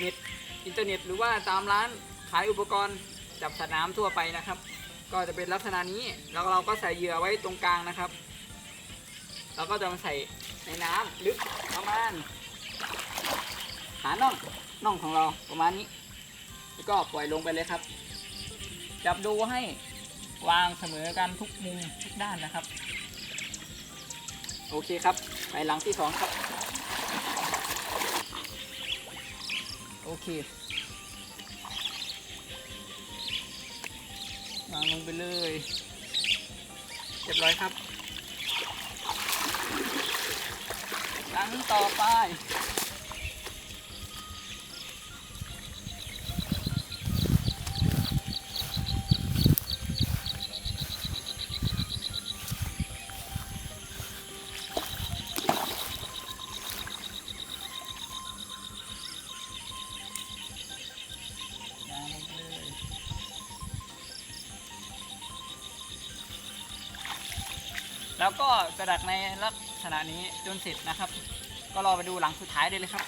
เน็ตอินเทอร์เน็ต หรือว่าตามร้านขายอุปกรณ์จับสัตว์น้ำทั่วไปนะครับ ก็จะเป็นลักษณะนี้แล้วเราก็ใส่เหยื่อไว้ตรงกลางนะครับเราก็จะมาใส่ในน้ำลึกประมาณหาน่องน่องของเราประมาณนี้ แล้วก็ปล่อยลงไปเลยครับ จับดูให้วางเสมอกันทุกมุมทุกด้านนะครับ โอเคครับ ไปหลังที่สองครับ โอเควางลงไปเลยเรียบร้อยครับครั้งต่อไป แล้วก็กระดักในลักษณะนี้จนเสร็จนะครับ ก็รอไปดูหลังสุดท้ายได้เลยครับ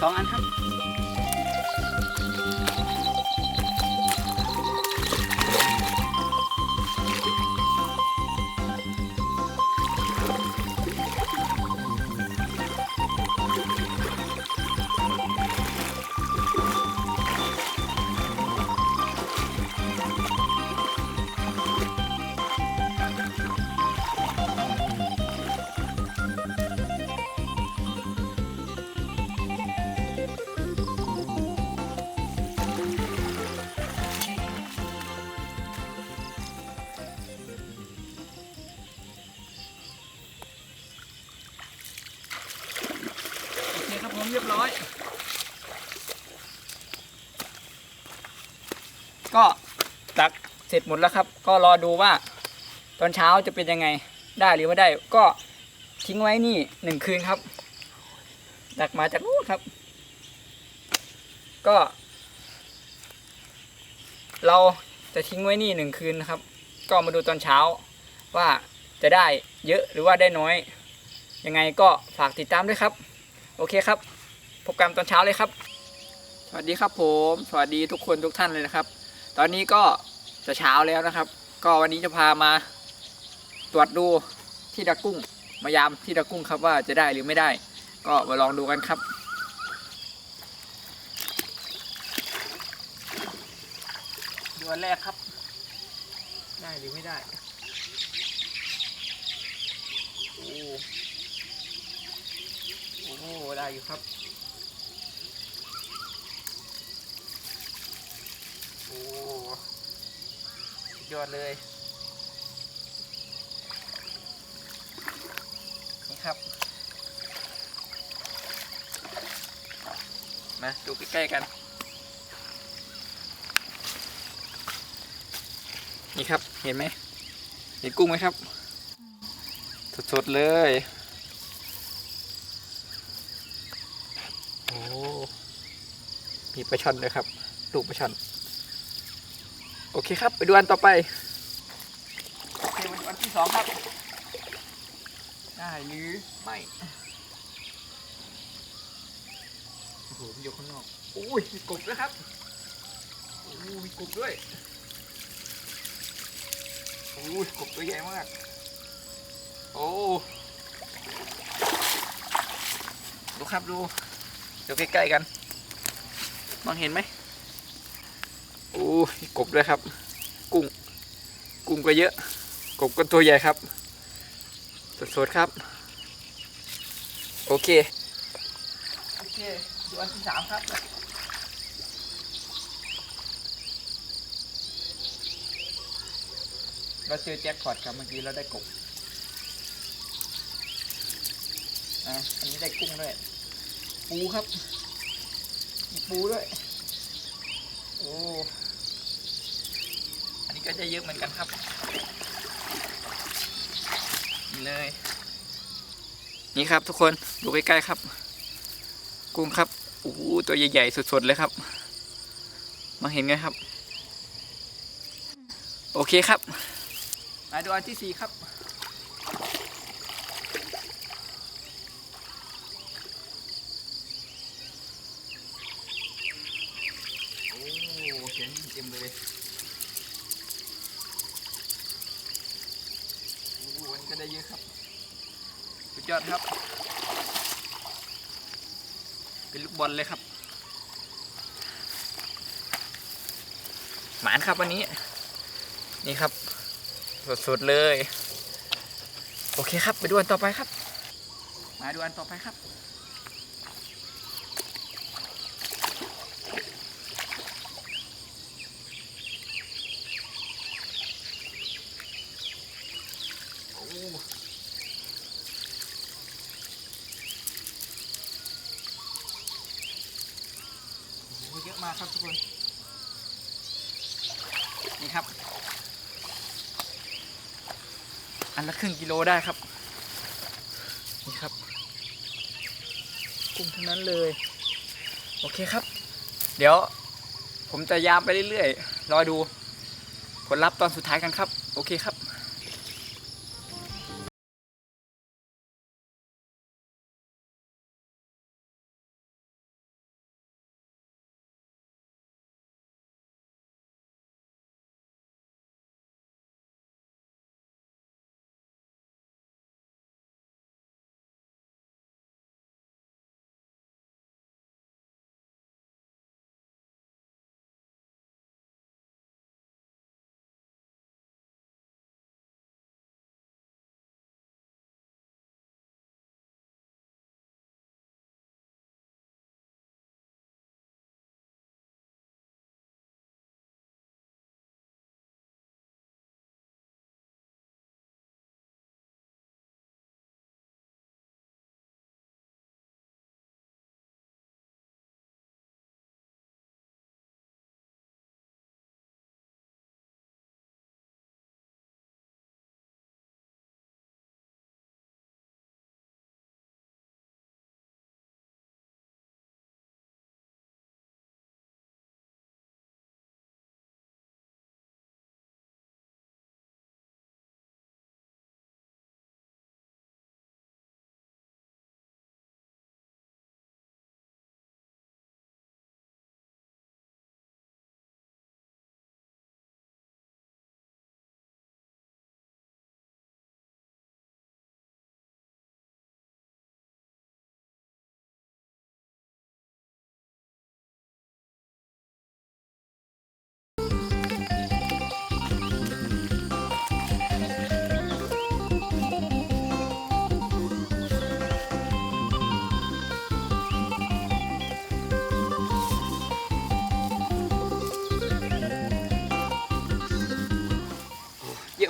สองอันครับ ร้อย ก็ตักเสร็จหมดแล้วครับ ก็รอดูว่า ตอนเช้าจะเป็นยังไงได้หรือไม่ได้ ก็ทิ้งไว้นี่หนึ่งคืนครับตักมาจากนู้นครับ ก็ เราจะทิ้งไว้นี่หนึ่งคืนนะครับ ก็มาดูตอนเช้าว่าจะได้เยอะหรือว่าได้น้อย ยังไงก็ฝากติดตามด้วยครับ โอเคครับ พบกันตอนเช้าเลยครับ สวัสดีครับผม สวัสดีทุกคนทุกท่านเลยนะครับ ตอนนี้ก็จะเช้าแล้วนะครับ ก็วันนี้จะพามา ตรวจดูที่ดักกุ้ง มายามที่ดักกุ้งครับว่าจะได้หรือไม่ได้ ก็มาลองดูกันครับดูอันแรกครับ ได้หรือไม่ได้โอ้โอ้โหได้อยู่ครับ โอ้ยอดเลย นี่ครับ มาดูใกล้ๆกัน นี่ครับ เห็นไหม เห็นกุ้งไหมครับ สดๆเลยโอ้มีปลาช่อนด้วยครับ ลูกปลาช่อน อเคครับ ไปดูอันต่อไปโอเควันที่สองครับ ได้หรือไม่โอ้โหมีอยู่ข้างนอกโอ้ยมีกบด้วยครับโอ้ยมีกบด้วยโอ้ยกบตัวใหญ่มาก โอ้ดูครับดูเดี๋ยวใกล้ๆกันมองเห็นไหม กบด้วยครับ กุ้ง กุ้งก็เยอะ กบก็ตัวใหญ่ครับ สดๆครับ โอเค โอเคดูอันที่สามครับเราเจอแจ็คพอตครับเมื่อกี้เราได้กบอะอันนี้ได้กุ้งด้วย ปูครับ มีปูด้วย โอ้ อันนี้ก็จะเยอะเหมือนกันครับนี่เลย นี่ครับทุกคนดูใกล้ๆครับ กุ้งครับโอ้โหตัวใหญ่ๆสดๆเลยครับ มาเห็นไงครับ โอเคครับ มาดูอันที่สี่ครับโอ้เขียนเต็มเลยโอ้อันนี้ก็ ได้เยอะครับสุดยอดครับ เป็นลูกบอลเลยครับ หมานครับวันนี้ นี่ครับสดๆเลย โอเคครับ ไปดูอันต่อไปครับ มาดูอันต่อไปครับ โอ้โหเยอะ มาครับทุกคน นี่ครับ อันละครึ่งกิโลได้ครับ นี่ครับ กุ้งทั้งนั้นเลย โอเคครับ เดี๋ยว ผมจะยามไปเรื่อยๆ รอดู ผลลัพธ์ตอนสุดท้ายกันครับ โอเคครับ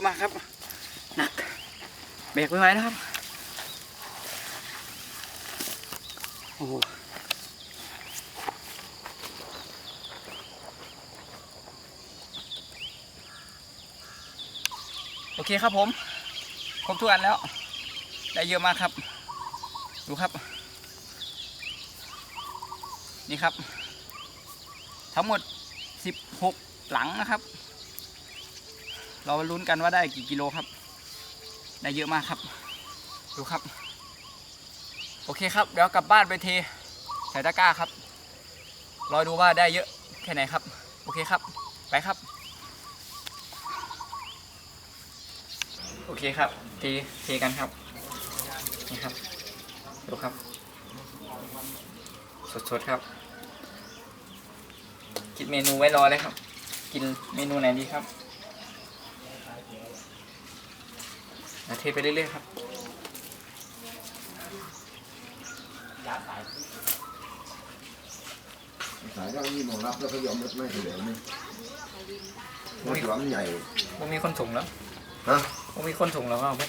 มากครับ หนักเบรกไม่ไหวนะครับ โอ้โหโอเคครับผม ครบทุกอันแล้ว ได้เยอะมากครับ ดูครับ นี่ครับ ทั้งหมด 16 หลังนะครับ เราลุ้นกันว่าได้กี่กิโลครับ ได้เยอะมากครับ ดูครับ โอเคครับ เดี๋ยวกลับบ้านไปเทใส่ตะกร้าครับ รอดูว่าได้เยอะแค่ไหนครับ โอเคครับ ไปครับ โอเคครับเทเทกันครับนี่ครับ ดูครับ สดๆครับ คิดเมนูไว้รอเลยครับ กินเมนูไหนดีครับ เดี๋ยวเทไปเรื่อยๆครับสายก็มีหมองรับแล้วก็ยอมรถไม่เฉลียวนี่รถหลวมใหญ่มันมีคนถุงแล้วฮะมันมีคนถุงแล้วก็เอาไป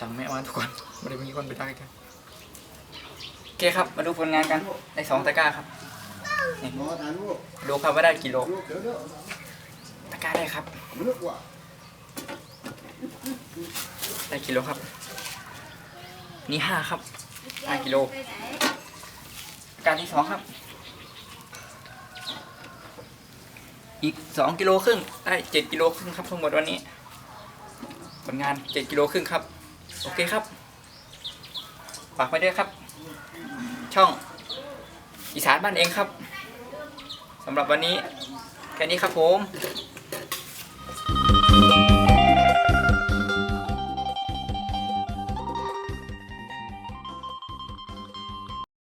สั่งแม่มาทุกคนไม่ได้มีคนไปได้กันโอเคครับ มาดูผลงานกันได้สองตะกร้าครับหมอทานลูกดูครับว่าได้กี่โลลูกเดี๋ยวเดี๋ยวตะกร้าได้ครับมันลึกกว่า ได้กิโลครับ นี่ห้าครับห้ากิโล การที่สองครับ อีกสองกิโลครึ่งได้เจ็ดกิโลครึ่งครับทั้งหมดวันนี้ผลงานเจ็ดกิโลครึ่งครับ โอเคครับฝากไว้ด้วยครับ ช่องอีสานบ้านเองครับสำหรับวันนี้ แค่นี้ครับผม